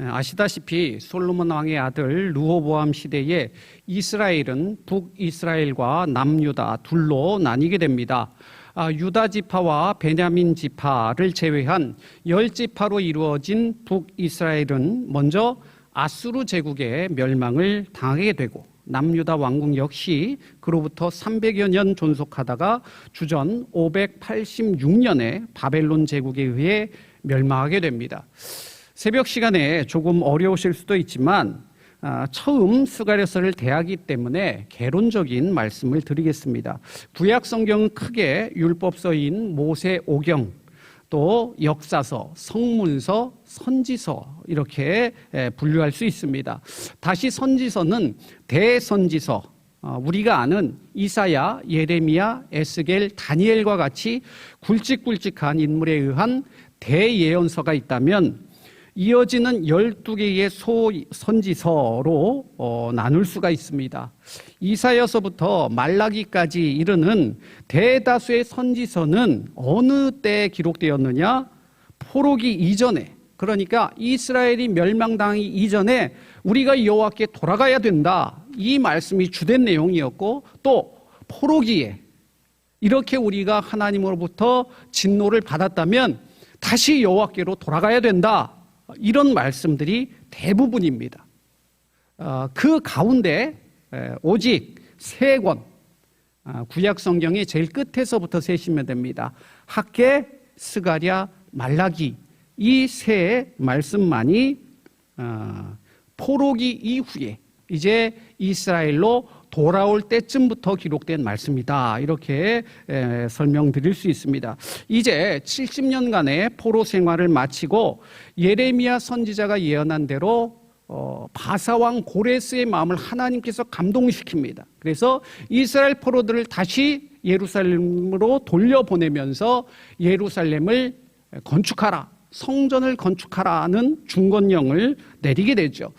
예, 아시다시피 솔로몬 왕의 아들 르호보암 시대에 이스라엘은 북이스라엘과 남유다 둘로 나뉘게 됩니다. 아, 유다 지파와 베냐민 지파를 제외한 열 지파로 이루어진 북이스라엘은 먼저 아수르 제국의 멸망을 당하게 되고 남유다 왕국 역시 그로부터 300여 년 존속하다가 주전 586년에 바벨론 제국에 의해 멸망하게 됩니다. 새벽 시간에 조금 어려우실 수도 있지만 아, 처음 스가랴서를 대하기 때문에 개론적인 말씀을 드리겠습니다. 구약 성경은 크게 율법서인 모세 오경 또 역사서, 성문서, 선지서 이렇게 에, 분류할 수 있습니다. 다시 선지서는 대선지서 어, 우리가 아는 이사야, 예레미야, 에스겔, 다니엘과 같이 굵직굵직한 인물에 의한 대예언서가 있다면 이어지는 12개의 소 선지서로 어, 나눌 수가 있습니다. 이사여서부터 말라기까지 이르는 대다수의 선지서는 어느 때 기록되었느냐? 포로기 이전에 그러니까 이스라엘이 멸망당하기 이전에 우리가 여호와께 돌아가야 된다. 이 말씀이 주된 내용이었고 또 포로기에 이렇게 우리가 하나님으로부터 진노를 받았다면 다시 여호와께로 돌아가야 된다. 이런 말씀들이 대부분입니다. 어, 그 가운데 에, 오직 세 권, 아, 구약 성경의 제일 끝에서부터 세시면 됩니다. 학계, 스가랴, 말라기 이 세 말씀만이 어, 포로기 이후에 이제 이스라엘로 돌아올 때쯤부터 기록된 말씀이다. 이렇게 에, 설명드릴 수 있습니다. 이제 70년간의 포로 생활을 마치고 예레미야 선지자가 예언한 대로 어, 바사왕 고레스의 마음을 하나님께서 감동시킵니다. 그래서 이스라엘 포로들을 다시 예루살렘으로 돌려보내면서 예루살렘을 건축하라. 성전을 건축하라는 중건령을 내리게 되죠.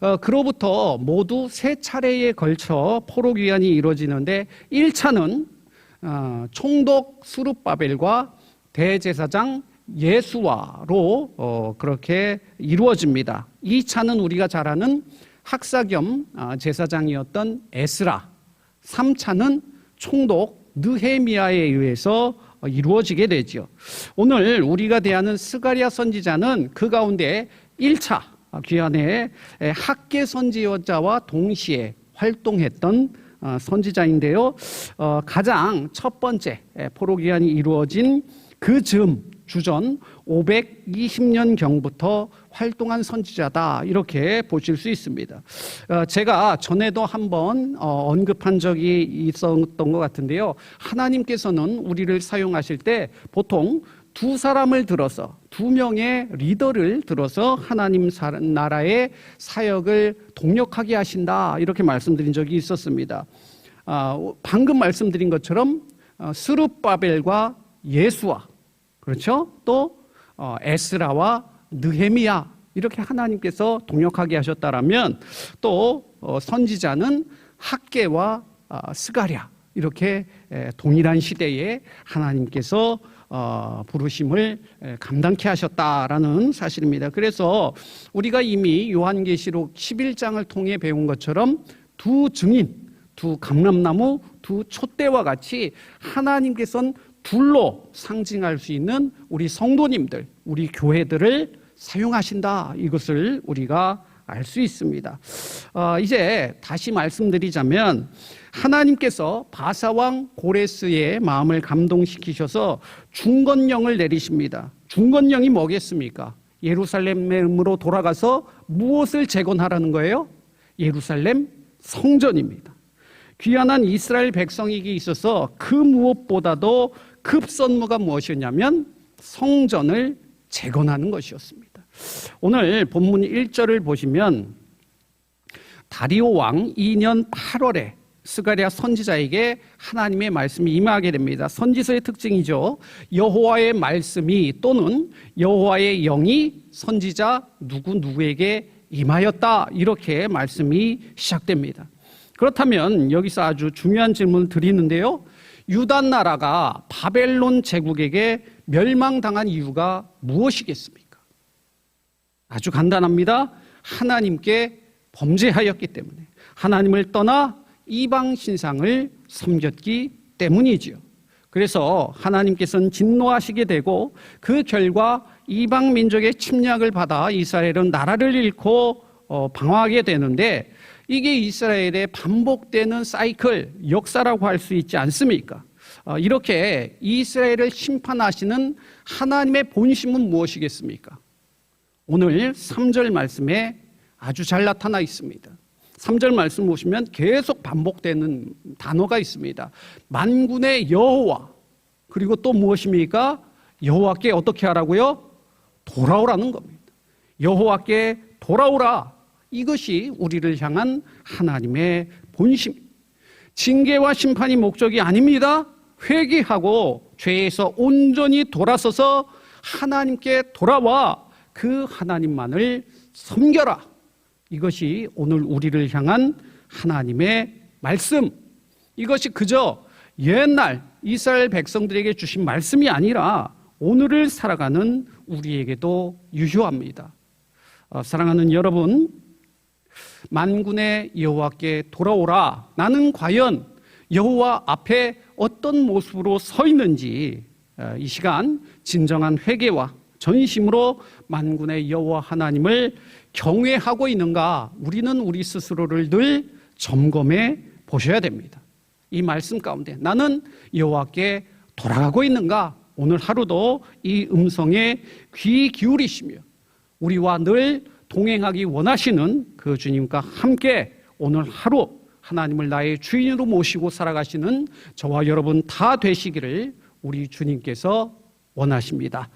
어, 그로부터 모두 세 차례에 걸쳐 포로 귀환이 이루어지는데 1차는 어, 총독 수룹바벨과 대제사장 예수와로 어, 그렇게 이루어집니다. 2차는 우리가 잘 아는 학사 겸 어, 제사장이었던 에스라, 3차는 총독 느헤미야에 의해서 이루어지게 되죠. 오늘 우리가 대하는 스가리아 선지자는 그 가운데 1차 귀환의 학계 선지자와 동시에 활동했던 어, 선지자인데요. 어, 가장 첫 번째 포로 귀환이 이루어진 그 즈음 주전 520년 경부터 활동한 선지자다 이렇게 보실 수 있습니다. 어, 제가 전에도 한번 어, 언급한 적이 있었던 것 같은데요. 하나님께서는 우리를 사용하실 때 보통 두 사람을 들어서 두 명의 리더를 들어서 하나님 나라의 사역을 동력하게 하신다 이렇게 말씀드린 적이 있었습니다. 어, 방금 말씀드린 것처럼 스룹바벨과 예수와 그렇죠? 또 어, 에스라와 느헤미야 이렇게 하나님께서 동역하게 하셨다라면 또 어, 선지자는 학계와 어, 스가랴 이렇게 에, 동일한 시대에 하나님께서 어, 부르심을 에, 감당케 하셨다라는 사실입니다. 그래서 우리가 이미 요한계시록 11장을 통해 배운 것처럼 두 증인, 두 감람나무, 두 촛대와 같이 하나님께서는 둘로 상징할 수 있는 우리 성도님들, 우리 교회들을 사용하신다. 이것을 우리가 알 수 있습니다. 어, 이제 다시 말씀드리자면 하나님께서 바사왕 고레스의 마음을 감동시키셔서 중건령을 내리십니다. 중건령이 뭐겠습니까? 예루살렘으로 돌아가서 무엇을 재건하라는 거예요? 예루살렘 성전입니다. 귀환한 이스라엘 백성에게 있어서 그 무엇보다도 급선무가 무엇이었냐면 성전을 재건하는 것이었습니다. 오늘 본문 1절을 보시면 다리오 왕 2년 8월에 스가랴 선지자에게 하나님의 말씀이 임하게 됩니다. 선지서의 특징이죠. 여호와의 말씀이 또는 여호와의 영이 선지자 누구 누구에게 임하였다 이렇게 말씀이 시작됩니다. 그렇다면 여기서 아주 중요한 질문을 드리는데요. 유다 나라가 바벨론 제국에게 멸망당한 이유가 무엇이겠습니까? 아주 간단합니다. 하나님께 범죄하였기 때문에 하나님을 떠나 이방 신상을 섬겼기 때문이지요. 그래서 하나님께서는 진노하시게 되고 그 결과 이방 민족의 침략을 받아 이스라엘은 나라를 잃고 어, 방황하게 되는데 이게 이스라엘의 반복되는 사이클 역사라고 할 수 있지 않습니까? 어, 이렇게 이스라엘을 심판하시는 하나님의 본심은 무엇이겠습니까? 오늘 3절 말씀에 아주 잘 나타나 있습니다. 3절 말씀 보시면 계속 반복되는 단어가 있습니다. 만군의 여호와 그리고 또 무엇입니까? 여호와께 어떻게 하라고요? 돌아오라는 겁니다. 여호와께 돌아오라. 이것이 우리를 향한 하나님의 본심. 징계와 심판이 목적이 아닙니다. 회개하고 죄에서 온전히 돌아서서 하나님께 돌아와 그 하나님만을 섬겨라. 이것이 오늘 우리를 향한 하나님의 말씀. 이것이 그저 옛날 이스라엘 백성들에게 주신 말씀이 아니라 오늘을 살아가는 우리에게도 유효합니다. 어, 사랑하는 여러분, 만군의 여호와께 돌아오라. 나는 과연 여호와 앞에 어떤 모습으로 서 있는지 어, 이 시간 진정한 회개와 전심으로 만군의 여호와 하나님을 경외하고 있는가 우리는 우리 스스로를 늘 점검해 보셔야 됩니다. 이 말씀 가운데 나는 여호와께 돌아가고 있는가 오늘 하루도 이 음성에 귀 기울이시며 우리와 늘 동행하기 원하시는 그 주님과 함께 오늘 하루 하나님을 나의 주인으로 모시고 살아가시는 저와 여러분 다 되시기를 우리 주님께서 원하십니다.